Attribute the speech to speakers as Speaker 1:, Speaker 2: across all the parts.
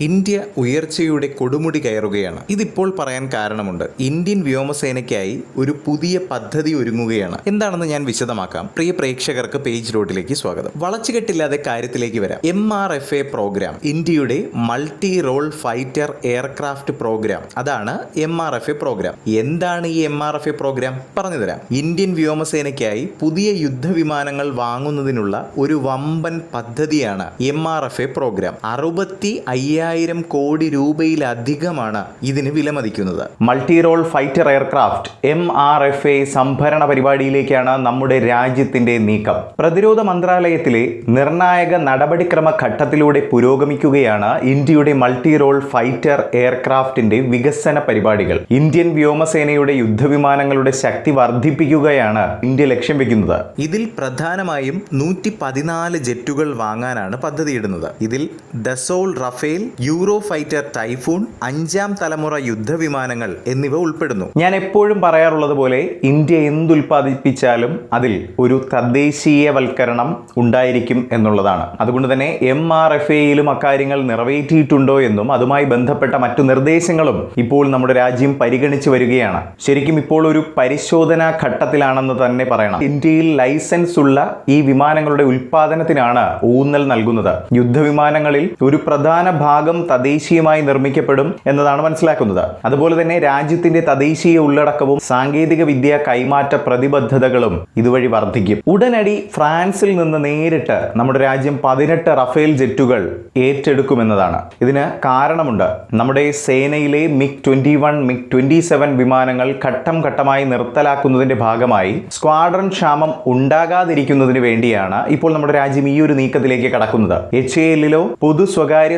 Speaker 1: India ഉയർച്ചയുടെ കൊടുമുടി കയറുകയാണ്. ഇതിപ്പോൾ പറയാൻ കാരണമുണ്ട്. ഇന്ത്യൻ വ്യോമസേനയ്ക്കായി ഒരു പുതിയ പദ്ധതി ഒരുങ്ങുകയാണ്. എന്താണെന്ന് ഞാൻ വിശദമാക്കാം. പ്രിയ പ്രേക്ഷകർക്ക് പേജ് റോഡിലേക്ക് സ്വാഗതം. വളച്ചുകെട്ടില്ലാതെ കാര്യത്തിലേക്ക് വരാം. M R F A program ഇന്ത്യയുടെ multi role fighter aircraft program അതാണ് M R F A program എന്താണ് ഈ M R F A program പറഞ്ഞുതരാം ഇന്ത്യൻ വ്യോമസേനയ്ക്കായി പുതിയ യുദ്ധവിമാനങ്ങൾ വാങ്ങുന്നതിനുള്ള ഒരു വമ്പൻ പദ്ധതിയാണ് M R F A program അറുപത്തി അയ്യായിരം കോടി രൂപയിലധികമാണ് ഇതിന് വിലമതിക്കുന്നത്. Multi role fighter aircraft M R F A സംഭരണ പരിപാടിയിലേക്കാണ് നമ്മുടെ രാജ്യത്തിന്റെ നീക്കം. പ്രതിരോധ മന്ത്രാലയത്തിലെ നിർണായക നടപടിക്രമ ഘട്ടത്തിലൂടെ പുരോഗമിക്കുകയാണ് ഇന്ത്യയുടെ മൾട്ടി റോൾ ഫൈറ്റർ എയർക്രാഫ്റ്റിന്റെ വികസന പരിപാടികൾ. ഇന്ത്യൻ വ്യോമസേനയുടെ യുദ്ധവിമാനങ്ങളുടെ ശക്തി വർദ്ധിപ്പിക്കുകയാണ് ഇന്ത്യ ലക്ഷ്യം വെക്കുന്നത്. ഇതിൽ പ്രധാനമായും നൂറ്റി പതിനാല് ജെറ്റുകൾ വാങ്ങാനാണ് പദ്ധതിയിടുന്നത്. ഇതിൽ Dassault Rafale Euro fighter Typhoon അഞ്ചാം തലമുറ യുദ്ധവിമാനങ്ങൾ എന്നിവ ഉൾപ്പെടുന്നു. ഞാൻ എപ്പോഴും പറയാറുള്ളത് പോലെ ഇന്ത്യ എന്തുൽപാദിപ്പിച്ചാലും അതിൽ ഒരു തദ്ദേശീയവൽക്കരണം ഉണ്ടായിരിക്കും എന്നുള്ളതാണ്. അതുകൊണ്ട് തന്നെ എം ആർ എഫ് എയിലും അക്കാര്യങ്ങൾ നിറവേറ്റിയിട്ടുണ്ടോ എന്നും അതുമായി ബന്ധപ്പെട്ട മറ്റു നിർദ്ദേശങ്ങളും ഇപ്പോൾ നമ്മുടെ രാജ്യം പരിഗണിച്ചു വരികയാണ്. ശരിക്കും ഇപ്പോൾ ഒരു പരിശോധനാ ഘട്ടത്തിലാണെന്ന് തന്നെ പറയണം. ഇന്ത്യയിൽ ലൈസൻസ് ഉള്ള ഈ വിമാനങ്ങളുടെ ഉൽപാദനത്തിനാണ് ഊന്നൽ നൽകുന്നത്. യുദ്ധവിമാനങ്ങളിൽ ഒരു പ്രധാന ഭാഗം തദ്ദേശീയമായി നിർമ്മിക്കപ്പെടും എന്നതാണ് മനസ്സിലാക്കുന്നത്. അതുപോലെ തന്നെ രാജ്യത്തിന്റെ തദ്ദേശീയ ഉള്ളടക്കവും സാങ്കേതിക വിദ്യ കൈമാറ്റ പ്രതിബദ്ധതകളും ഇതുവഴി വർദ്ധിക്കും. ഉടനടി ഫ്രാൻസിൽ നിന്ന് നേരിട്ട് നമ്മുടെ രാജ്യം പതിനെട്ട് റഫേൽ ജെറ്റുകൾ ഏറ്റെടുക്കുമെന്നതാണ്. ഇതിന് കാരണമുണ്ട്. നമ്മുടെ സേനയിലെ MiG twenty one MiG twenty seven വിമാനങ്ങൾ ഘട്ടം ഘട്ടമായി നിർത്തലാക്കുന്നതിന്റെ ഭാഗമായി സ്ക്വാഡ്രൺ ക്ഷാമം ഉണ്ടാകാതിരിക്കുന്നതിന് വേണ്ടിയാണ് ഇപ്പോൾ നമ്മുടെ രാജ്യം ഈ ഒരു നീക്കത്തിലേക്ക് കടക്കുന്നത്. എച്ച് എല്ലിലോ പൊതു സ്വകാര്യ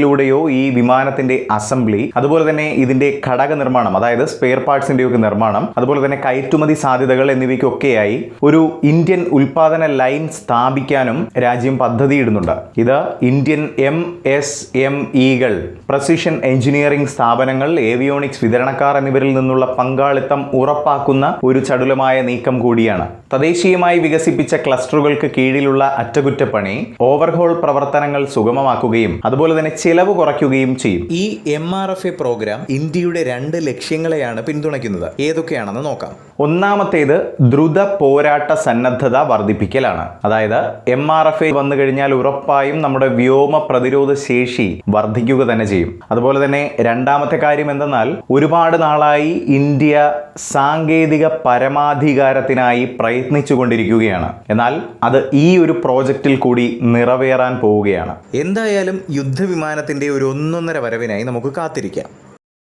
Speaker 1: സംരംഭത്തിലൂടെയോ ഈ വിമാനത്തിന്റെ അസംബ്ലി അതുപോലെ തന്നെ ഇതിന്റെ ഘടക നിർമ്മാണം അതായത് സ്പെയർ പാർട്സിന്റെ ഒക്കെ നിർമ്മാണം അതുപോലെ തന്നെ കയറ്റുമതി സാധ്യതകൾ എന്നിവയ്ക്കൊക്കെയായി ഒരു ഇന്ത്യൻ ഉൽപാദന ലൈൻ സ്ഥാപിക്കാനും രാജ്യം പദ്ധതിയിടുന്നുണ്ട്. ഇത് ഇന്ത്യൻ എം എസ് എം ഇകൾ പ്രസിഷൻ എഞ്ചിനീയറിംഗ് സ്ഥാപനങ്ങൾ ഏവിയോണിക്സ് വിതരണക്കാർ എന്നിവരിൽ നിന്നുള്ള പങ്കാളിത്തം ഉറപ്പാക്കുന്ന ഒരു ചടുലമായ നീക്കം കൂടിയാണ്. തദ്ദേശീയമായി വികസിപ്പിച്ച ക്ലസ്റ്ററുകൾക്ക് കീഴിലുള്ള അറ്റകുറ്റപ്പണി ഓവർഹോൾ പ്രവർത്തനങ്ങൾ സുഗമമാക്കുകയും അതുപോലെ തന്നെ ചിലവ് കുറയ്ക്കുകയും ചെയ്യും. ഈ M R F A program ഇന്ത്യയുടെ രണ്ട് ലക്ഷ്യങ്ങളെയാണ് പിന്തുണയ്ക്കുന്നത്. ഏതൊക്കെയാണെന്ന് നോക്കാം. ഒന്നാമത്തേത് ദ്രുത പോരാട്ട സന്നദ്ധത വർദ്ധിപ്പിക്കലാണ്. അതായത് എം ആർ എഫ് എ വന്നു കഴിഞ്ഞാൽ ഉറപ്പായും നമ്മുടെ വ്യോമ പ്രതിരോധ ശേഷി വർദ്ധിക്കുക തന്നെ ചെയ്യും. അതുപോലെ തന്നെ രണ്ടാമത്തെ കാര്യം എന്തെന്നാൽ ഒരുപാട് നാളായി ഇന്ത്യ സാങ്കേതിക പരമാധികാരത്തിനായി പ്രയത്നിച്ചു കൊണ്ടിരിക്കുകയാണ്. എന്നാൽ അത് ഈ ഒരു പ്രോജക്റ്റിൽ കൂടി നിറവേറാൻ പോവുകയാണ്. എന്തായാലും യുദ്ധവിമാനത്തിന്റെ ഒരു ഒന്നൊന്നര വരവിനായി നമുക്ക് കാത്തിരിക്കാം.